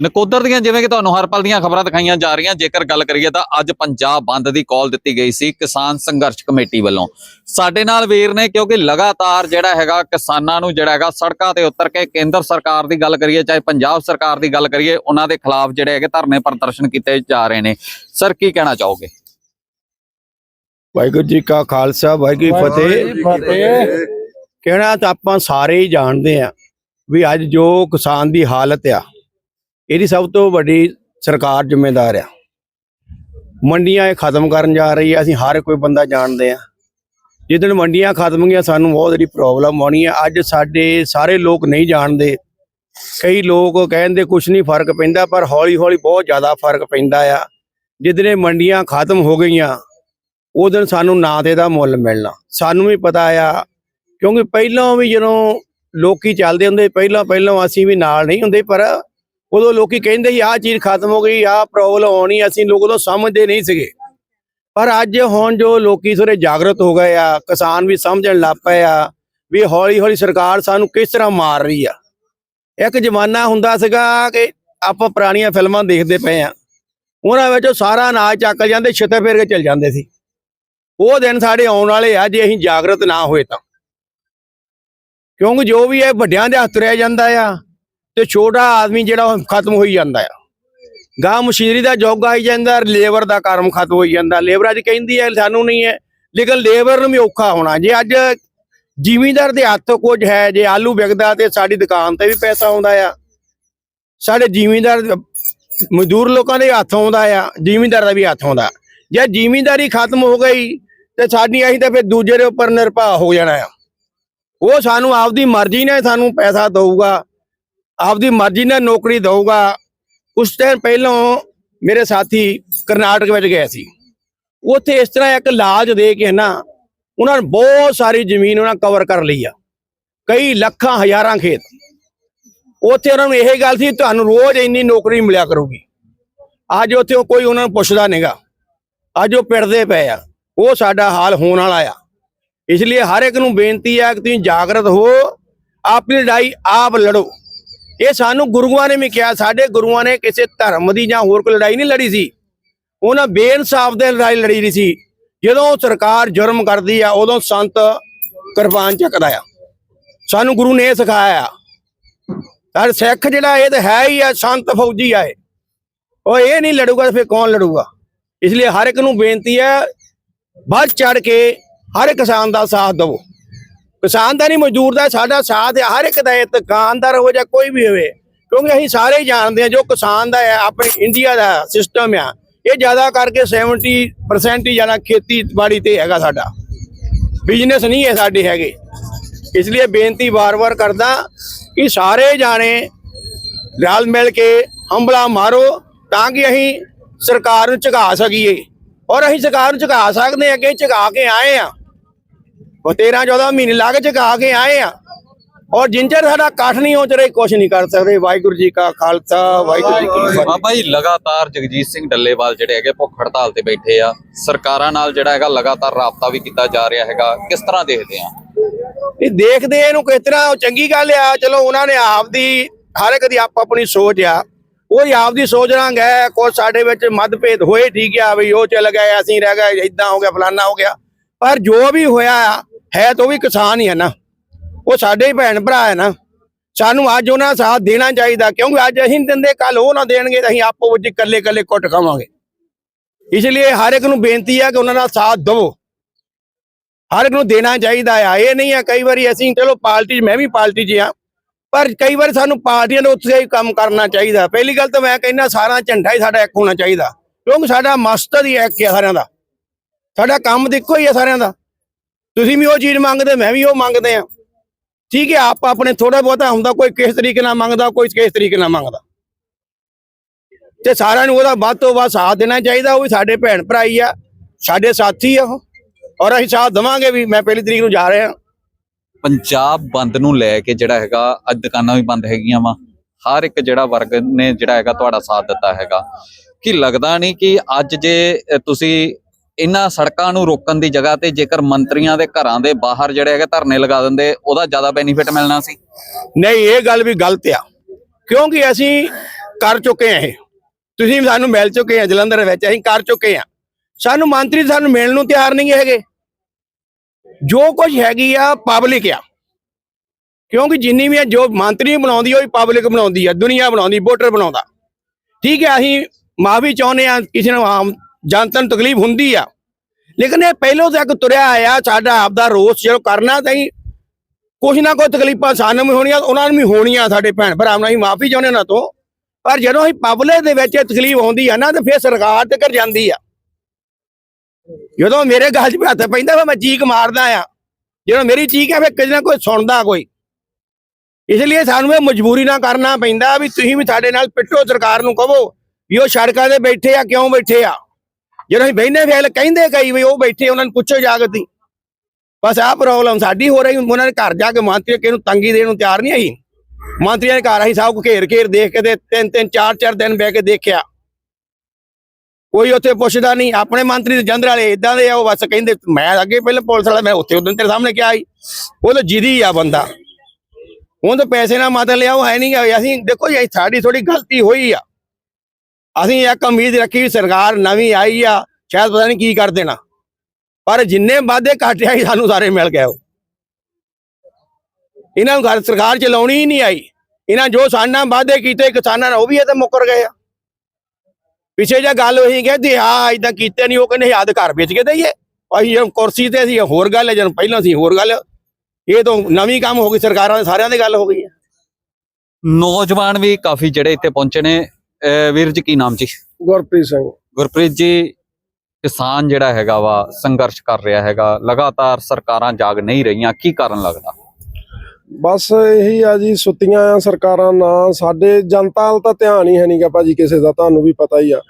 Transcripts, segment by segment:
ਨਕੋਦਰ ਦੀਆਂ ਜਿਵੇਂ ਕਿ ਤੁਹਾਨੂੰ ਹਰ ਪਲ ਦੀਆਂ ਖਬਰਾਂ ਦਿਖਾਈਆਂ ਜਾ ਰਹੀਆਂ ਜੇਕਰ ਗੱਲ ਕਰੀਏ ਤਾਂ ਅੱਜ ਪੰਜਾਬ ਬੰਦ ਦੀ ਕਾਲ ਦਿੱਤੀ ਗਈ ਸੀ ਕਿਸਾਨ ਸੰਘਰਸ਼ ਕਮੇਟੀ ਵੱਲੋਂ। ਸਾਡੇ ਨਾਲ ਵੀਰ ਨੇ ਕਿਉਂਕਿ ਲਗਾਤਾਰ ਜਿਹੜਾ ਹੈਗਾ ਕਿਸਾਨਾਂ ਨੂੰ ਜਿਹੜਾ ਹੈਗਾ ਸੜਕਾਂ ਤੇ ਉਤਰ ਕੇ ਕੇਂਦਰ ਸਰਕਾਰ ਦੀ ਗੱਲ ਕਰੀਏ ਚਾਹੇ ਪੰਜਾਬ ਸਰਕਾਰ ਦੀ ਗੱਲ ਕਰੀਏ ਉਹਨਾਂ ਦੇ ਖਿਲਾਫ ਜਿਹੜੇ ਹੈਗੇ ਧਰਨੇ ਪ੍ਰਦਰਸ਼ਨ ਕੀਤੇ ਜਾ ਰਹੇ ਨੇ। ਸਰ ਕੀ ਕਹਿਣਾ ਚਾਹੋਗੇ? ਵਾਹਿਗੁਰੂ ਜੀ ਕਾ ਖਾਲਸਾ ਵਾਹਿਗੁਰੂ ਫਤਿਹ। ਕਹਿਣਾ ਤਾਂ ਆਪਾਂ ਸਾਰੇ ਹੀ ਜਾਣਦੇ ਆ ਵੀ ਅੱਜ ਜੋ ਕਿਸਾਨ ਦੀ ਹਾਲਤ ਆ ਇਹਦੀ ਸਭ ਤੋਂ ਵੱਡੀ ਸਰਕਾਰ ਜ਼ਿੰਮੇਦਾਰ ਆ। ਮੰਡੀਆਂ ਇਹ ਖਤਮ ਕਰਨ ਜਾ ਰਹੀ ਆ, ਅਸੀਂ ਹਰ ਕੋਈ ਬੰਦਾ ਜਾਣਦੇ ਆ। ਜਿੱਦਣ ਮੰਡੀਆਂ ਖਤਮ ਗਈਆਂ ਸਾਨੂੰ ਬਹੁਤ ਜਿਹੜੀ ਪ੍ਰੋਬਲਮ ਆਉਣੀ ਆ। ਅੱਜ ਸਾਡੇ ਸਾਰੇ ਲੋਕ ਨਹੀਂ ਜਾਣਦੇ। ਕਈ ਲੋਕ ਕਹਿੰਦੇ ਕੁਝ ਨਹੀਂ ਫ਼ਰਕ ਪੈਂਦਾ, ਪਰ ਹੌਲੀ ਹੌਲੀ ਬਹੁਤ ਜ਼ਿਆਦਾ ਫ਼ਰਕ ਪੈਂਦਾ ਆ। ਜਿੱਦਣੇ ਮੰਡੀਆਂ ਖਤਮ ਹੋ ਗਈਆਂ ਉਹ ਦਿਨ ਸਾਨੂੰ ਨਾ ਤੇ ਦਾ ਮੁੱਲ ਮਿਲਣਾ। ਸਾਨੂੰ ਵੀ ਪਤਾ ਆ, ਕਿਉਂਕਿ ਪਹਿਲਾਂ ਵੀ ਜਦੋਂ ਲੋਕੀ ਚੱਲਦੇ ਹੁੰਦੇ ਪਹਿਲਾਂ ਪਹਿਲਾਂ ਅਸੀਂ ਵੀ ਨਾਲ ਨਹੀਂ ਹੁੰਦੇ, ਪਰ ਉਦੋਂ ਲੋਕੀ ਕਹਿੰਦੇ ਸੀ, ਆਹ ਚੀਜ਼ ਖਤਮ ਹੋ ਗਈ, ਆਹ ਪ੍ਰੋਬਲਮ ਆਉਣੀ, ਅਸੀਂ ਲੋਕ ਉਦੋਂ ਸਮਝਦੇ ਨਹੀਂ ਸੀਗੇ। ਪਰ ਅੱਜ ਹੁਣ ਜੋ ਲੋਕੀ ਥੋੜੇ ਜਾਗਰਤ ਹੋ ਗਏ ਆ, ਕਿਸਾਨ ਵੀ ਸਮਝਣ ਲੱਗ ਪਏ ਆ ਵੀ ਹੌਲੀ ਹੌਲੀ ਸਰਕਾਰ ਸਾਨੂੰ ਕਿਸ ਤਰ੍ਹਾਂ ਮਾਰ ਰਹੀ ਆ। ਇੱਕ ਜ਼ਮਾਨਾ ਹੁੰਦਾ ਸੀਗਾ ਕਿ ਆਪਾਂ ਪੁਰਾਣੀਆਂ ਫਿਲਮਾਂ ਦੇਖਦੇ ਪਏ ਆ। ਉਹਨਾਂ ਵਿੱਚ ਉਹ ਸਾਰਾ ਅਨਾਜ ਚੱਕ ਜਾਂਦੇ ਛਿੱਤੇ ਫੇਰ ਕੇ ਚਲ ਜਾਂਦੇ ਸੀ। ਉਹ ਦਿਨ ਸਾਡੇ ਆਉਣ ਵਾਲੇ ਆ, ਜੇ ਅਸੀਂ ਜਾਗਰਤ ਨਾ ਹੋਏ ਤਾਂ। ਕਿਉਂਕਿ ਜੋ ਵੀ ਇਹ ਵੱਡਿਆਂ ਦੇ ਹੱਥ ਰਹਿ ਜਾਂਦਾ ਆ ਤੇ ਛੋਟਾ ਆਦਮੀ ਜਿਹੜਾ ਉਹ ਖਤਮ ਹੋਈ ਜਾਂਦਾ ਆ। ਗਾਂ ਮਸ਼ੀਨਰੀ ਦਾ ਯੁੱਗ ਆਈ ਜਾਂਦਾ ਲੇਬਰ ਦਾ ਕੰਮ ਖਤਮ ਹੋਈ ਜਾਂਦਾ। ਲੇਬਰ ਅੱਜ ਕਹਿੰਦੀ ਹੈ ਸਾਨੂੰ ਨਹੀਂ ਹੈ। ਲੇਕਿਨ ਲੇਬਰ ਨੂੰ ਵੀ ਔਖਾ ਹੋਣਾ। ਜੇ ਅੱਜ ਜ਼ਿਮੀਂਦਾਰ ਦੇ ਹੱਥ ਕੁਝ ਹੈ, ਜੇ ਆਲੂ ਵਿਕਦਾ ਤੇ ਸਾਡੀ ਦੁਕਾਨ ਤੇ ਵੀ ਪੈਸਾ ਆਉਂਦਾ ਆ। ਸਾਡੇ ਜ਼ਿਮੀਂਦਾਰ, ਮਜ਼ਦੂਰ ਲੋਕਾਂ ਦੇ ਹੱਥ ਆਉਂਦਾ ਆ, ਜ਼ਿਮੀਂਦਾਰ ਦਾ ਵੀ ਹੱਥ ਆਉਂਦਾ। ਜੇ ਜ਼ਿਮੀਂਦਾਰੀ ਖਤਮ ਹੋ ਗਈ, ਤੇ ਸਾਡੀ ਅਸੀਂ ਤਾਂ ਫਿਰ ਦੂਜੇ ਦੇ ਉੱਪਰ ਨਿਰਭਰ ਹੋ ਜਾਣਾ ਆ। ਉਹ ਸਾਨੂੰ ਆਪਦੀ ਮਰਜ਼ੀ ਨਾਲ ਸਾਨੂੰ ਪੈਸਾ ਦਊਗਾ। ਆਪਦੀ ਮਰਜ਼ੀ ਨਾਲ ਨੌਕਰੀ ਦਊਗਾ। ਉਸ ਟਾਈਮ ਪਹਿਲਾਂ ਮੇਰੇ ਸਾਥੀ ਕਰਨਾਟਕ ਵਿੱਚ ਗਏ ਸੀ। ਉੱਥੇ ਇਸ ਤਰ੍ਹਾਂ ਇੱਕ ਲਾਜ ਦੇ ਕੇ ਨਾ ਉਹਨਾਂ ਨੇ ਬਹੁਤ ਸਾਰੀ ਜ਼ਮੀਨ ਉਹਨਾਂ ਕਵਰ ਕਰ ਲਈ ਆ। ਕਈ ਲੱਖਾਂ, ਹਜ਼ਾਰਾਂ ਖੇਤ। ਉੱਥੇ ਉਹਨਾਂ ਨੂੰ ਇਹ ਗੱਲ ਸੀ, ਤੁਹਾਨੂੰ ਰੋਜ਼ ਇੰਨੀ ਨੌਕਰੀ ਮਿਲਿਆ ਕਰੂਗੀ। ਅੱਜ ਉੱਥੇ ਉਹ ਕੋਈ ਉਹਨਾਂ ਨੂੰ ਪੁੱਛਦਾ ਨਹੀਂਗਾ ਅੱਜ ਉਹ ਪਿੜਦੇ ਪਏ ਆ। ਉਹ ਸਾਡਾ ਹਾਲ ਹੋਣ ਵਾਲਾ ਆ। ਇਸ ਲਈ ਹਰ ਇੱਕ ਨੂੰ ਬੇਨਤੀ ਆ ਕਿ ਤੁਸੀਂ ਜਾਗਰਤ ਹੋ। ਆਪਣੀ ਲੜਾਈ ਆਪ ਲੜੋ। ਇਹ ਸਾਨੂੰ ਗੁਰੂਆਂ ਨੇ ਵੀ ਕਿਹਾ, ਸਾਡੇ ਗੁਰੂਆਂ ਨੇ ਕਿਸੇ ਧਰਮ ਦੀ ਜਾਂ ਹੋਰ ਕੋਈ ਲੜਾਈ ਨਹੀਂ ਲੜੀ ਸੀ। ਉਹਨਾਂ ਬੇਇਨਸਾਫ ਦੇ ਲੜਾਈ ਲੜੀ ਰਹੀ ਸੀ। ਜਦੋਂ ਸਰਕਾਰ ਜੁਰਮ ਕਰਦੀ ਆ, ਉਦੋਂ ਸੰਤ ਕਿਰਪਾਨ ਚੱਕਦਾ ਆ। ਸਾਨੂੰ ਗੁਰੂ ਨੇ ਇਹ ਸਿਖਾਇਆ ਪਰ ਸਿੱਖ ਜਿਹੜਾ, ਇਹ ਤਾਂ ਹੈ ਹੀ ਆ, ਸੰਤ ਫੌਜੀ ਆ ਇਹ। ਉਹ ਇਹ ਨਹੀਂ ਲੜੂਗਾ ਤਾਂ ਫਿਰ ਕੌਣ ਲੜੂਗਾ? ਇਸ ਲਈ ਹਰ ਇੱਕ ਨੂੰ ਬੇਨਤੀ ਹੈ ਵੱਧ ਚੜ ਕੇ ਹਰ ਕਿਸਾਨ ਦਾ ਸਾਥ ਦਿਵੋ। ਕਿਸਾਨ ਦਾ ਨਹੀਂ ਮਜ਼ਦੂਰ ਦਾ ਸਾਡਾ ਸਾਥ ਹੈ, ਹਰ ਇੱਕ ਦਾ ਇਹ ਦੁਕਾਨਦਾਰ ਹੋ ਜਾਂ ਕੋਈ ਵੀ ਹੋਵੇ, ਕਿਉਂਕਿ ਅਸੀਂ ਸਾਰੇ ਹੀ ਜਾਣਦੇ ਹਾਂ ਜੋ ਕਿਸਾਨ ਦਾ ਹੈ, ਆਪਣੇ ਇੰਡੀਆ ਦਾ ਸਿਸਟਮ ਆ। ਇਹ ਜ਼ਿਆਦਾ ਕਰਕੇ 70% ਹੀ ਜਾਣਾ ਖੇਤੀਬਾੜੀ ਤੇ ਹੈਗਾ ਸਾਡਾ। ਬਿਜ਼ਨਸ ਨਹੀਂ ਹੈ ਸਾਡੇ ਹੈਗੇ। ਇਸ ਲਈ ਬੇਨਤੀ ਵਾਰ-ਵਾਰ ਕਰਦਾ ਕਿ ਸਾਰੇ ਜਾਣੇ ਰਲ ਮਿਲ ਕੇ ਹੰਬਲਾ ਮਾਰੋ ਤਾਂ ਕਿ ਅਸੀਂ ਸਰਕਾਰ ਨੂੰ ਝੁਕਾ ਸਕੀਏ। ਔਰ ਅਸੀਂ ਸਰਕਾਰ ਨੂੰ ਝੁਕਾ ਸਕਦੇ ਹਾਂ ਕਿ ਝੁਕਾ ਕੇ ਆਏ ਆ ਉਹ 13 14 ਮਹੀਨੇ ਲਾ ਕੇ ਝੁਕਾ ਕੇ ਆਏ ਆ। ਔਰ ਜਿੰਜਰ ਸਾਡਾ ਇਕੱਠ ਨਹੀਂ ਹੋ ਚਰੇ ਕੁਝ ਨਹੀਂ ਕਰ ਸਕਦੇ। ਵਾਹਿਗੁਰੂ ਜੀ ਕਾ ਖਾਲਸਾ ਵਾਹਿਗੁਰੂ ਜੀ ਕੀ ਫਤਿਹ। ਬਾਬਾ ਜੀ ਲਗਾਤਾਰ ਜਗਜੀਤ ਸਿੰਘ ਡੱਲੇਵਾਲ ਜਿਹੜੇ ਹੈਗੇ ਭੁੱਖ ਹੜਤਾਲ ਤੇ ਬੈਠੇ ਆ। ਸਰਕਾਰਾਂ ਨਾਲ ਜਿਹੜਾ ਹੈਗਾ ਲਗਾਤਾਰ ਰਾਬਤਾ ਵੀ ਕੀਤਾ ਜਾ ਰਿਹਾ ਹੈਗਾ। ਕਿਸ ਤਰ੍ਹਾਂ ਦੇਖਦੇ ਆ? ਇਹ ਦੇਖਦੇ ਇਹਨੂੰ ਕਿਸ ਤਰ੍ਹਾਂ ਚੰਗੀ ਗੱਲ ਆ। ਚਲੋ ਉਹਨਾਂ ਨੇ ਆਪਦੀ ਹਰ ਇੱਕ ਦੀ ਆਪ ਆਪਣੀ ਸੋਚ ਆ। ਉਹ ਹੀ ਆਪਦੀ ਸੋਚ ਰੰਗ ਹੈ ਕੋਈ ਸਾਡੇ ਵਿੱਚ ਮਤਭੇਦ ਹੋਏ ਠੀਕ ਆ ਵੀ ਉਹ ਚੱਲ ਗਏ ਅਸੀਂ ਰਹਿ ਗਏ ਇਦਾਂ ਹੋ ਗਿਆ ਫਲਾਨਾ ਹੋ ਗਿਆ। ਪਰ ਜੋ ਵੀ ਹੋਇਆ ਆ, ਹੈ ਤਾਂ ਉਹ ਵੀ ਕਿਸਾਨ ਹੀ ਹੈ ਨਾ। ਉਹ ਸਾਡੇ ਹੀ ਭੈਣ ਭਰਾ ਹੈ ਨਾ। ਸਾਨੂੰ ਅੱਜ ਉਹਨਾਂ ਦਾ ਸਾਥ ਦੇਣਾ ਚਾਹੀਦਾ, ਕਿਉਂਕਿ ਅੱਜ ਅਸੀਂ ਨੀ ਦਿੰਦੇ ਕੱਲ ਉਹ ਨਾ ਦੇਣਗੇ ਤਾਂ ਅਸੀਂ ਆਪੋ ਵਿੱਚ ਇਕੱਲੇ ਇਕੱਲੇ ਕੁੱਟ ਖਾਵਾਂਗੇ। ਇਸ ਲਈ ਹਰ ਇੱਕ ਨੂੰ ਬੇਨਤੀ ਆ ਕਿ ਉਹਨਾਂ ਦਾ ਸਾਥ ਦਿਵੋ। ਹਰ ਇੱਕ ਨੂੰ ਦੇਣਾ ਚਾਹੀਦਾ ਆ। ਇਹ ਨਹੀਂ ਹੈ ਕਈ ਵਾਰੀ ਅਸੀਂ ਚਲੋ ਪਾਰਟੀ 'ਚ, ਮੈਂ ਵੀ ਪਾਰਟੀ 'ਚ ਆ ਪਰ ਕਈ ਵਾਰੀ ਸਾਨੂੰ ਪਾਰਟੀਆਂ ਦੇ ਉੱਤੇ ਹੀ ਕੰਮ ਕਰਨਾ ਚਾਹੀਦਾ। ਪਹਿਲੀ ਗੱਲ ਤਾਂ ਮੈਂ ਕਹਿੰਦਾ ਸਾਰਾ ਝੰਡਾ ਹੀ ਸਾਡਾ ਇੱਕ ਹੋਣਾ ਚਾਹੀਦਾ। ਕਿਉਂਕਿ ਸਾਡਾ ਮਕਸਦ ਹੀ ਇੱਕ ਹੈ ਸਾਰਿਆਂ ਦਾ। ਸਾਡਾ ਕੰਮ ਦੇਖੋ ਹੀ ਹੈ ਸਾਰਿਆਂ ਦਾ। ਤੁਸੀਂ ਵੀ ਉਹ ਚੀਜ਼ ਮੰਗਦੇ, ਮੈਂ ਵੀ ਉਹ ਮੰਗਦੇ ਆ ਠੀਕ ਹੈ, ਆਪ ਆਪਣੇ ਥੋੜਾ ਬਹੁਤਾ ਹੁੰਦਾ, ਕੋਈ ਕਿਸ ਤਰੀਕੇ ਨਾਲ ਮੰਗਦਾ, ਕੋਈ ਕਿਸ ਤਰੀਕੇ ਨਾਲ ਮੰਗਦਾ। ਤੇ ਸਾਰਿਆਂ ਨੂੰ ਉਹਦਾ ਵੱਧ ਤੋਂ ਵੱਧ ਸਾਥ ਦੇਣਾ ਚਾਹੀਦਾ, ਉਹ ਵੀ ਸਾਡੇ ਭੈਣ ਭਰਾ ਆ, ਸਾਡੇ ਸਾਥੀ ਆ ਉਹ। ਔਰ ਅਸੀਂ ਸਾਥ ਦੇਵਾਂਗੇ ਵੀ, ਮੈਂ ਪਹਿਲੀ ਤਰੀਕ ਨੂੰ ਜਾ ਰਿਹਾ। ਪੰਜਾਬ ਬੰਦ ਨੂੰ ਲੈ ਕੇ ਜਿਹੜਾ ਹੈਗਾ, ਅੱਜ ਦੁਕਾਨਾਂ ਵੀ ਬੰਦ ਹੈਗੀਆਂ ਵਾ। ਹਰ ਇੱਕ ਜਿਹੜਾ ਵਰਗ ਨੇ ਜਿਹੜਾ ਹੈਗਾ, ਤੁਹਾਡਾ ਸਾਥ ਦਿੱਤਾ ਹੈਗਾ। ਕੀ ਲੱਗਦਾ ਨਹੀਂ ਕਿ ਅੱਜ ਜੇ ਤੁਸੀਂ ਇਹਨਾਂ ਸੜਕਾਂ ਨੂੰ ਰੋਕਣ ਦੀ ਜਗ੍ਹਾ ਤੇ ਜੇਕਰ ਮੰਤਰੀਆਂ ਦੇ ਘਰਾਂ ਦੇ ਬਾਹਰ ਜਿਹੜੇ ਹੈਗੇ ਧਰਨੇ ਲਗਾ ਦਿੰਦੇ, ਉਹਦਾ ਜ਼ਿਆਦਾ ਬੈਨੀਫਿਟ ਮਿਲਣਾ ਸੀ? ਨਹੀਂ, ਇਹ ਗੱਲ ਵੀ ਗਲਤ ਆ। ਕਿਉਂਕਿ ਅਸੀਂ ਕਰ ਚੁੱਕੇ ਆ ਇਹ। ਤੁਸੀਂ ਸਾਨੂੰ ਮਿਲ ਚੁੱਕੇ ਆ, ਜਲੰਧਰ ਵਿੱਚ ਅਸੀਂ ਕਰ ਚੁੱਕੇ ਆ। ਸਾਨੂੰ ਮੰਤਰੀ ਸਾਨੂੰ ਮਿਲਣ ਨੂੰ ਤਿਆਰ ਨਹੀਂ ਹੈਗੇ। ਜੋ ਕੁਝ ਹੈਗੀ ਆ ਪਬਲਿਕ ਆ। ਕਿਉਂਕਿ ਜਿੰਨੀ ਵੀ ਆ, ਜੋ ਮੰਤਰੀ ਬਣਾਉਂਦੀ ਉਹ ਪਬਲਿਕ ਬਣਾਉਂਦੀ ਆ। ਦੁਨੀਆ ਬਣਾਉਂਦੀ, ਵੋਟਰ ਬਣਾਉਂਦਾ। ਠੀਕ ਹੈ ਅਸੀਂ ਮਾਫੀ ਚਾਹੁੰਦੇ ਆ, ਕਿਸੇ ਨੂੰ ਆਮ ਜਨਤਾ ਨੂੰ ਤਕਲੀਫ ਹੁੰਦੀ ਆ। ਲੇਕਿਨ ਇਹ ਪਹਿਲੋਂ ਤੱਕ ਤੁਰਿਆ ਆਇਆ, ਸਾਡਾ ਆਪਦਾ ਰੋਸ ਜਦੋਂ ਕਰਨਾ ਤਾਂ ਹੀ ਕੁਛ ਨਾ ਕੋਈ ਤਕਲੀਫਾਂ ਸਾਨੂੰ ਵੀ ਹੋਣੀਆਂ, ਉਹਨਾਂ ਨੂੰ ਵੀ ਹੋਣੀਆਂ ਸਾਡੇ ਭੈਣ ਭਰਾ ਨੂੰ ਅਸੀਂ ਮਾਫੀ ਚਾਹੁੰਦੇ ਉਹਨਾਂ ਤੋਂ। ਪਰ ਜਦੋਂ ਅਸੀਂ ਪਬਲਿਕ ਦੇ ਵਿੱਚ ਇਹ ਤਕਲੀਫ ਹੁੰਦੀ ਆ ਨਾ, ਤੇ ਫਿਰ ਸਰਕਾਰ ਤੇ ਕਰ ਜਾਂਦੀ ਆ। ਜਦੋਂ ਮੇਰੇ ਗੱਲ 'ਚ ਵੀ ਹੱਥ ਪੈਂਦਾ, ਫਿਰ ਮੈਂ ਚੀਕ ਮਾਰਦਾ ਆ। ਜਦੋਂ ਮੇਰੀ ਚੀਕ ਆ, ਫਿਰ ਕਿਸੇ ਨਾ ਕੋਈ ਸੁਣਦਾ ਕੋਈ। ਇਸ ਲਈ ਸਾਨੂੰ ਇਹ ਮਜਬੂਰੀ ਨਾ ਕਰਨਾ ਪੈਂਦਾ ਵੀ ਤੁਸੀਂ ਵੀ ਸਾਡੇ ਨਾਲ ਪਿੱਟੋ, ਸਰਕਾਰ ਨੂੰ ਕਹੋ ਵੀ ਉਹ ਸੜਕਾਂ ਤੇ ਬੈਠੇ ਆ, ਕਿਉਂ ਬੈਠੇ ਆ? ਜਦੋਂ ਅਸੀਂ ਬਹਿਨੇ ਫੇਲ ਕਹਿੰਦੇ ਕਈ ਵੀ ਉਹ ਬੈਠੇ, ਉਹਨਾਂ ਨੂੰ ਪੁੱਛੋ ਜਾ ਕੇ ਬਸ ਆਹ ਪ੍ਰੋਬਲਮ ਸਾਡੀ ਹੋ ਰਹੀ, ਉਹਨਾਂ ਨੇ ਘਰ ਜਾ ਕੇ ਮੰਤਰੀ ਕਿਹਨੂੰ ਤੰਗੀ ਦੇਣ ਨੂੰ ਤਿਆਰ ਨਹੀਂ ਆਈ ਮੰਤਰੀਆਂ ਦੇ ਘਰ ਅਸੀਂ ਸਭ ਕੁ ਘੇਰ ਘੇਰ ਦੇਖ ਕੇ ਤੇ ਤਿੰਨ ਤਿੰਨ, ਚਾਰ ਚਾਰ ਦਿਨ ਬਹਿ ਕੇ ਦੇਖਿਆ। ਕੋਈ ਉੱਥੇ ਪੁੱਛਦਾ ਨਹੀਂ, ਆਪਣੇ ਮੰਤਰੀ ਦੇ ਜੰਦਰ ਵਾਲੇ ਇਦਾਂ ਦੇ ਆ, ਉਹ ਬਸ ਕਹਿੰਦੇ, ਮੈਂ ਅੱਗੇ ਪਹਿਲਾਂ ਪੁਲਿਸ ਵਾਲਾ, ਮੈਂ ਉੱਥੇ ਉਦੋਂ ਤੇਰੇ ਸਾਹਮਣੇ ਕਿਹਾ ਸੀ। ਉਹ ਤਾਂ ਜਿੱਦੀ ਆ ਬੰਦਾ। ਉਹ ਤਾਂ ਪੈਸੇ ਨਾਲ ਮਤਲਬ ਲਿਆ, ਉਹ ਹੈ ਨਹੀਂ ਗਾ। ਅਸੀਂ ਦੇਖੋ ਜੀ ਸਾਡੀ ਥੋੜੀ ਗਲਤੀ ਹੋਈ ਆ। ਅਸੀਂ ਇੱਕ ਉਮੀਦ ਰੱਖੀ ਸਰਕਾਰ ਨਵੀਂ ਆਈ ਆ, ਸ਼ਾਇਦ ਪਤਾ ਨਹੀਂ ਕੀ ਕਰ ਦੇਣਾ। ਪਰ ਜਿੰਨੇ ਵਾਅਦੇ ਘਾਟੇ ਸੀ ਸਾਨੂੰ ਸਾਰੇ ਮਿਲ ਗਏ ਇਹਨਾਂ ਨੂੰ ਘਰ ਸਰਕਾਰ ਚਲਾਉਣੀ ਹੀ ਨਹੀਂ ਆਈ। ਇਹਨਾਂ ਜੋ ਸਾਡਾ ਵਾਅਦੇ ਕੀਤੇ, ਕਿਸਾਨਾਂ ਨਾਲ ਉਹ ਵੀ ਇਹ ਤੇ ਮੁੱਕਰ ਗਏ ਆ। ਪਿੱਛੇ ਜੇ ਗੱਲ ਹੋਈ ਕਹਿੰਦੀ, ਹਾਂ ਇਦਾਂ ਕੀਤੇ ਨਹੀਂ ਉਹ ਕਹਿੰਦੇ ਯਾਦ ਘਰ ਵੇਚ ਕੇ ਦਈਏ। ਅਸੀਂ ਜਦੋਂ ਕੁਰਸੀ ਤੇ ਅਸੀਂ ਹੋਰ ਗੱਲ ਹੈ ਜਦੋਂ ਪਹਿਲਾਂ ਸੀ ਹੋਰ ਗੱਲ, ਇਹ ਤਾਂ ਨਵੀਂ ਕੰਮ ਹੋ ਗਈ, ਸਰਕਾਰਾਂ ਦੇ ਸਾਰਿਆਂ ਦੀ ਗੱਲ ਹੋ ਗਈ ਹੈ ਨੌਜਵਾਨ ਵੀ ਕਾਫੀ ਜਿਹੜੇ ਇੱਥੇ ਪਹੁੰਚੇ ਨੇ ਵੀਰ ਜੀ ਕੀ ਨਾਮ ਜੀ? ਗੁਰਪ੍ਰੀਤ ਸਿੰਘ। ਗੁਰਪ੍ਰੀਤ ਜੀ ਕਿਸਾਨ ਜਿਹੜਾ ਹੈਗਾ ਵਾ ਸੰਘਰਸ਼ ਕਰ ਰਿਹਾ ਹੈਗਾ। ਲਗਾਤਾਰ ਸਰਕਾਰਾਂ ਜਾਗ ਨਹੀਂ ਰਹੀਆਂ ਕੀ ਕਾਰਨ ਲੱਗਦਾ? ਬਸ ਇਹੀ ਆ ਜੀ ਸੁੱਤੀਆਂ ਆ ਸਰਕਾਰਾਂ ਨਾ। ਸਾਡੇ ਜਨਤਾ ਵੱਲ ਤਾਂ ਧਿਆਨ ਹੀ ਹੈ ਨਹੀਂਗਾ ਭਾਜੀ ਕਿਸੇ ਦਾ ਤੁਹਾਨੂੰ ਵੀ ਪਤਾ ਹੀ ਆ।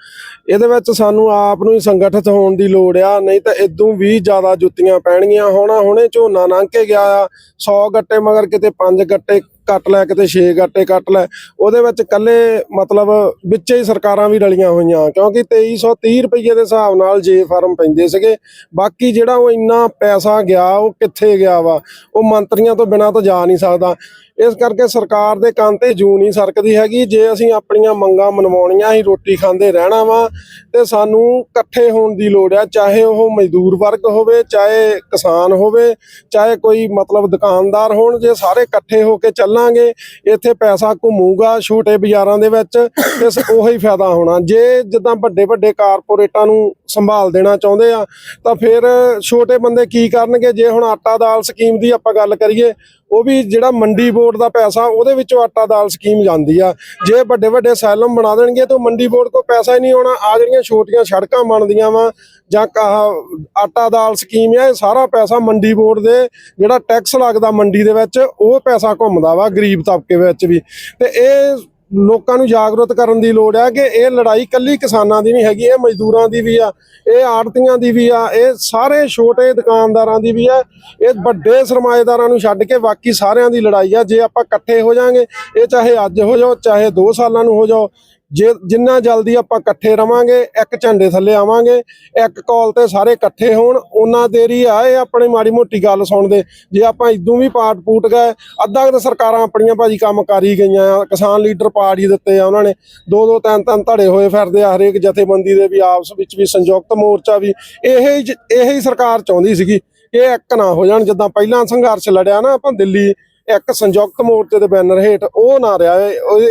ਇਹਦੇ ਵਿੱਚ ਸਾਨੂੰ ਆਪ ਨੂੰ ਹੀ ਸੰਗਠਿਤ ਹੋਣ ਦੀ ਲੋੜ ਆ ਨਹੀਂ ਤਾਂ ਇਦੋਂ ਵੀ ਜ਼ਿਆਦਾ ਜੁੱਤੀਆਂ ਪੈਣਗੀਆਂ। ਹੁਣ ਹੁਣੇ ਝੋਨਾ ਲੰਘ ਕੇ ਗਿਆ ਆ 100 ਗੱਟੇ ਮਗਰ ਕਿਤੇ 5 ਗੱਟੇ ਕੱਟ ਲੈ, ਕਿਤੇ 6 ਗੱਟੇ ਕੱਟ ਲੈ। ਉਹਦੇ ਵਿੱਚ ਕੱਲੇ ਮਤਲਬ ਵਿੱਚ ਹੀ ਸਰਕਾਰਾਂ ਵੀ ਰਲੀਆਂ ਹੋਈਆਂ, ਕਿਉਂਕਿ 2330 ਰੁਪਏ ਦੇ ਹਿਸਾਬ ਨਾਲ ਜੇ ਫਾਰਮ ਪੈਂਦੇ ਸੀਗੇ। ਬਾਕੀ ਜਿਹੜਾ ਉਹ ਇੰਨਾ ਪੈਸਾ ਗਿਆ, ਉਹ ਕਿੱਥੇ ਗਿਆ ਵਾ? ਉਹ ਮੰਤਰੀਆਂ ਤੋਂ ਬਿਨਾਂ ਤਾਂ ਜਾ ਨਹੀਂ ਸਕਦਾ। ਇਸ ਕਰਕੇ ਸਰਕਾਰ ਦੇ ਕੰਨ ਤੇ ਜੂ ਨਹੀਂ ਸਰਕਦੀ ਹੈਗੀ। ਜੇ ਅਸੀਂ ਆਪਣੀਆਂ ਮੰਗਾਂ ਮਨਵਾਉਣੀਆਂ ਹੀ, ਰੋਟੀ ਖਾਂਦੇ ਰਹਿਣਾ ਵਾ, ਤੇ ਸਾਨੂੰ ਇਕੱਠੇ ਹੋਣ ਦੀ ਲੋੜ ਆ, ਚਾਹੇ ਉਹ ਮਜ਼ਦੂਰ ਵਰਗ ਹੋਵੇ, ਚਾਹੇ ਕਿਸਾਨ ਹੋਵੇ, ਚਾਹੇ ਕੋਈ ਮਤਲਬ ਦੁਕਾਨਦਾਰ ਹੋਣ, ਜੇ ਸਾਰੇ ਇਕੱਠੇ ਹੋ ਕੇ ਚੱਲਾਂਗੇ, ਇੱਥੇ ਪੈਸਾ ਘੁੰਮੂਗਾ ਛੋਟੇ ਬਾਜ਼ਾਰਾਂ ਦੇ ਵਿੱਚ ਤੇ ਉਹੀ ਫਾਇਦਾ ਹੋਣਾ। ਜੇ ਜਿੱਦਾਂ ਵੱਡੇ ਵੱਡੇ ਕਾਰਪੋਰੇਟਾਂ ਨੂੰ ਸੰਭਾਲ ਦੇਣਾ ਚਾਹੁੰਦੇ ਆ, ਤਾਂ ਫਿਰ ਛੋਟੇ ਬੰਦੇ ਕੀ ਕਰਨਗੇ? ਜੇ ਹੁਣ ਆਟਾ ਦਾਲ ਸਕੀਮ ਦੀ ਆਪਾਂ ਗੱਲ ਕਰੀਏ ਉਹ ਵੀ ਜਿਹੜਾ ਮੰਡੀ ਬੋਰਡ ਦਾ ਪੈਸਾ, ਉਹਦੇ ਵਿੱਚੋਂ ਆਟਾ ਦਾਲ ਸਕੀਮ ਜਾਂਦੀ ਆ। ਜੇ ਵੱਡੇ ਵੱਡੇ ਸੈਲਮ ਬਣਾ ਦੇਣਗੇ ਤਾਂ ਮੰਡੀ ਬੋਰਡ ਕੋਲ ਪੈਸਾ ਹੀ ਨਹੀਂ ਆਉਣਾ। ਆ ਜਿਹੜੀਆਂ ਛੋਟੀਆਂ ਸੜਕਾਂ ਬਣਦੀਆਂ ਵਾ, ਜਾਂ ਆਹ ਆਟਾ ਦਾਲ ਸਕੀਮ ਆ, ਇਹ ਸਾਰਾ ਪੈਸਾ ਮੰਡੀ ਬੋਰਡ ਦੇ, ਜਿਹੜਾ ਟੈਕਸ ਲੱਗਦਾ ਮੰਡੀ ਦੇ ਵਿੱਚ, ਉਹ ਪੈਸਾ ਘੁੰਮਦਾ ਵਾ ਗਰੀਬ ਤਬਕੇ ਵਿੱਚ ਵੀ। ਤੇ ਇਹ ਲੋਕਾਂ ਨੂੰ ਜਾਗਰੂਕ ਕਰਨ ਦੀ ਲੋੜ ਹੈ ਕਿ ਇਹ ਲੜਾਈ ਕੱਲੀ ਕਿਸਾਨਾਂ ਦੀ ਨਹੀਂ ਹੈਗੀ, ਇਹ ਮਜ਼ਦੂਰਾਂ ਦੀ ਵੀ ਆ, ਇਹ ਆੜਤੀਆਂ ਦੀ ਵੀ ਆ, ਇਹ ਸਾਰੇ ਛੋਟੇ ਦੁਕਾਨਦਾਰਾਂ ਦੀ ਵੀ ਆ, ਇਹ ਵੱਡੇ ਸਰਮਾਏਦਾਰਾਂ ਨੂੰ ਛੱਡ ਕੇ ਬਾਕੀ ਸਾਰਿਆਂ ਦੀ ਲੜਾਈ ਆ। ਜੇ ਆਪਾਂ ਇਕੱਠੇ ਹੋ ਜਾਾਂਗੇ, ਇਹ ਚਾਹੇ ਅੱਜ ਹੋ ਜਾਓ, ਚਾਹੇ 2 ਸਾਲਾਂ ਨੂੰ ਹੋ ਜਾਓ ਜੇ ਜਿੰਨਾ ਜਲਦੀ ਆਪਾਂ ਇਕੱਠੇ ਰਵਾਂਗੇ, ਇੱਕ ਝੰਡੇ ਥੱਲੇ ਆਵਾਂਗੇ, ਇੱਕ ਕਾਲ ਤੇ ਸਾਰੇ ਇਕੱਠੇ ਹੋਣ, ਉਹਨਾਂ ਦੇਰ ਹੀ ਆ ਆਪਣੀ ਮਾੜੀ ਮੋਟੀ ਗੱਲ ਸੁਣਦੇ। ਜੇ ਆਪਾਂ ਇਦੋਂ ਵੀ ਪਾਟ ਪੂਟ ਗਏ, ਅੱਧਾ ਕੁ ਤਾਂ ਸਰਕਾਰਾਂ ਆਪਣੀਆਂ ਭਾਜੀ ਕੰਮ ਕਰ ਹੀ ਗਈਆਂ ਆ, ਕਿਸਾਨ ਲੀਡਰ ਪਾੜ ਹੀ ਦਿੱਤੇ ਆ ਉਹਨਾਂ ਨੇ। ਦੋ ਦੋ ਤਿੰਨ ਤਿੰਨ ਧੜੇ ਹੋਏ ਫਿਰਦੇ ਆ ਹਰੇਕ ਜਥੇਬੰਦੀ ਦੇ ਵੀ, ਆਪਸ ਵਿੱਚ ਵੀ, ਸੰਯੁਕਤ ਮੋਰਚਾ ਵੀ। ਇਹ ਹੀ ਇਹ ਹੀ ਸਰਕਾਰ ਚਾਹੁੰਦੀ ਸੀਗੀ ਇਹ ਇੱਕ ਨਾ ਹੋ ਜਾਣ, ਜਿੱਦਾਂ ਪਹਿਲਾਂ ਸੰਘਰਸ਼ ਲੜਿਆ ਨਾ ਆਪਾਂ ਦਿੱਲੀ ਇੱਕ ਸੰਯੁਕਤ ਮੋਰਚੇ ਦੇ ਬੈਨਰ ਹੇਠ ਉਹ ਨਾ ਰਿਹਾ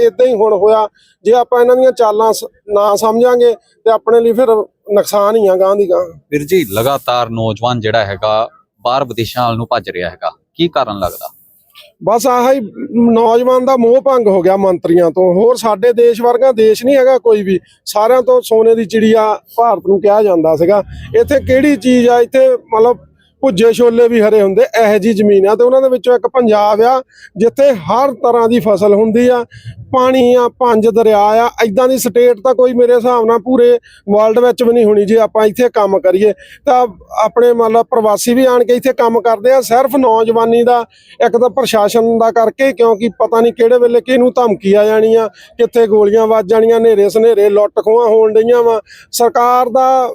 ਇਦਾਂ ਹੀ ਹੁਣ ਹੋਇਆ ਜੇ ਆਪਾਂ ਇਹਨਾਂ ਦੀਆਂ ਚਾਲਾਂ ਨਾ ਸਮਝਾਂਗੇ ਤੇ ਆਪਣੇ ਲਈ ਫਿਰ ਨੁਕਸਾਨ ਹੀ ਆ ਗਾਂ ਦੀ ਗਾਂ ਵੀਰ ਜੀ ਲਗਾਤਾਰ ਨੌਜਵਾਨ ਜਿਹੜਾ ਹੈਗਾ ਬਾਹਰ ਵਿਦੇਸ਼ਾਂ ਵੱਲ ਨੂੰ ਭੱਜ ਰਿਹਾ ਹੈਗਾ ਕੀ ਕਾਰਨ ਲੱਗਦਾ? ਬਸ ਆਹ ਹੀ ਨੌਜਵਾਨ ਦਾ ਮੋਹ ਭੰਗ ਹੋ ਗਿਆ ਮੰਤਰੀਆਂ ਤੋਂ। ਹੋਰ ਸਾਡੇ ਦੇਸ਼ ਵਰਗਾ ਦੇਸ਼ ਨਹੀਂ ਹੈਗਾ ਕੋਈ ਵੀ। ਸਾਰਿਆਂ ਤੋਂ ਸੋਨੇ ਦੀ ਚਿੜੀਆ ਭਾਰਤ ਨੂੰ ਕਿਹਾ ਜਾਂਦਾ ਸੀਗਾ। ਇੱਥੇ ਕਿਹੜੀ ਚੀਜ਼ ਆ? ਇੱਥੇ ਮਤਲਬ ਭੁੱਜੇ ਛੋਲੇ ਵੀ ਹਰੇ ਹੁੰਦੇ, ਇਹੋ ਜੀ ਜ਼ਮੀਨ ਆ ਤੇ ਉਹਨਾਂ ਦੇ ਵਿੱਚੋਂ ਇੱਕ ਪੰਜਾਬ ਆ, ਜਿੱਥੇ ਹਰ ਤਰ੍ਹਾਂ ਦੀ ਫਸਲ ਹੁੰਦੀ ਆ, ਪਾਣੀ ਆ, ਪੰਜ ਦਰਿਆ ਆ ਐਦਾਂ ਦੀ ਸਟੇਟ ਤਾਂ ਕੋਈ ਮੇਰੇ ਹਿਸਾਬ ਨਾਲ ਪੂਰੇ ਵਰਲਡ ਵਿੱਚ ਵੀ ਨਹੀਂ ਹੋਣੀ ਜੇ ਆਪਾਂ ਇੱਥੇ ਕੰਮ ਕਰੀਏ। ਤਾਂ ਆਪਣੇ ਮਤਲਬ ਪ੍ਰਵਾਸੀ ਵੀ ਆਣ ਕੇ ਇੱਥੇ ਕੰਮ ਕਰਦੇ ਆ, ਸਿਰਫ ਨੌਜਵਾਨੀ ਦਾ ਇੱਕ ਤਾਂ ਪ੍ਰਸ਼ਾਸਨ ਦਾ ਕਰਕੇ, ਕਿਉਂਕਿ ਪਤਾ ਨਹੀਂ ਕਿਹੜੇ ਵੇਲੇ ਕਿਹਨੂੰ ਧਮਕੀ ਆ ਜਾਣੀ ਆ ਕਿੱਥੇ ਗੋਲੀਆਂ ਵੱਜ ਜਾਣੀਆਂ ਹਨੇਰੇ ਸਨੇਰੇ ਲੁੱਟ ਖੋਹਾਂ ਹੋਣ ਡਈਆਂ ਵਾ। ਸਰਕਾਰ ਦਾ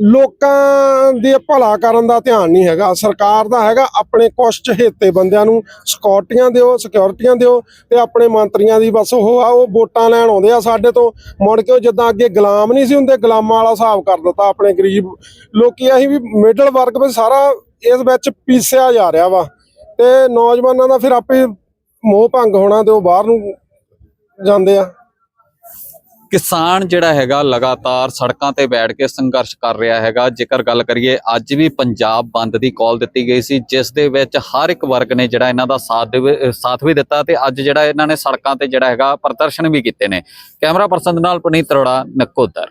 ਲੋਕਾਂ ਦੇ ਭਲਾ ਕਰਨ ਦਾ ਧਿਆਨ ਨਹੀਂ ਹੈਗਾ। ਸਰਕਾਰ ਦਾ ਹੈਗਾ, ਆਪਣੇ ਕੁਛ ਚਹੇਤੇ ਬੰਦਿਆਂ ਨੂੰ ਸਿਕਿਉਰਟੀਆਂ ਦਿਓ ਸਿਕਿਉਰਟੀਆਂ ਦਿਓ ਤੇ ਆਪਣੇ ਮੰਤਰੀਆਂ ਦੀ ਬਸ ਉਹ ਆ, ਉਹ ਵੋਟਾਂ ਲੈਣ ਆਉਂਦੇ ਆ ਸਾਡੇ ਤੋਂ। ਮੁੜ ਕੇ ਉਹ ਜਿੱਦਾਂ ਅੱਗੇ ਗੁਲਾਮ ਨਹੀਂ ਸੀ ਹੁੰਦੇ, ਗੁਲਾਮਾਂ ਵਾਲਾ ਹਿਸਾਬ ਕਰ ਦਿੱਤਾ ਆਪਣੇ ਗਰੀਬ ਲੋਕੀ। ਅਸੀਂ ਵੀ ਮਿਡਲ ਵਰਗ ਵਿੱਚ ਸਾਰਾ ਇਸ ਵਿੱਚ ਪੀਸਿਆ ਜਾ ਰਿਹਾ ਵਾ। ਤੇ ਨੌਜਵਾਨਾਂ ਦਾ ਫਿਰ ਆਪੇ ਮੋਹ ਭੰਗ ਹੋਣਾ ਤੇ ਉਹ ਬਾਹਰ ਨੂੰ ਜਾਂਦੇ ਆ। ਕਿਸਾਨ ਜਿਹੜਾ ਹੈਗਾ ਲਗਾਤਾਰ ਸੜਕਾਂ ਤੇ ਬੈਠ ਕੇ ਸੰਘਰਸ਼ ਕਰ ਰਿਹਾ ਹੈਗਾ। ਜੇਕਰ ਗੱਲ ਕਰੀਏ, ਅੱਜ ਵੀ ਪੰਜਾਬ ਬੰਦ ਦੀ ਕਾਲ ਦਿੱਤੀ ਗਈ ਸੀ, ਜਿਸ ਦੇ ਵਿੱਚ ਹਰ ਇੱਕ ਵਰਗ ਨੇ ਜਿਹੜਾ ਇਹਨਾਂ ਦਾ ਸਾਥ ਦੇ ਅਹ ਸਾਥ ਵੀ ਦਿੱਤਾ ਤੇ ਅੱਜ ਜਿਹੜਾ ਇਹਨਾਂ ਨੇ ਸੜਕਾਂ ਤੇ ਜਿਹੜਾ ਹੈਗਾ ਪ੍ਰਦਰਸ਼ਨ ਵੀ ਕੀਤੇ ਨੇ। ਕੈਮਰਾ ਪਰਸਨ ਦੇ ਨਾਲ ਪੁਨੀਤ ਅਰੋੜਾ, ਨਕੋਦਰ।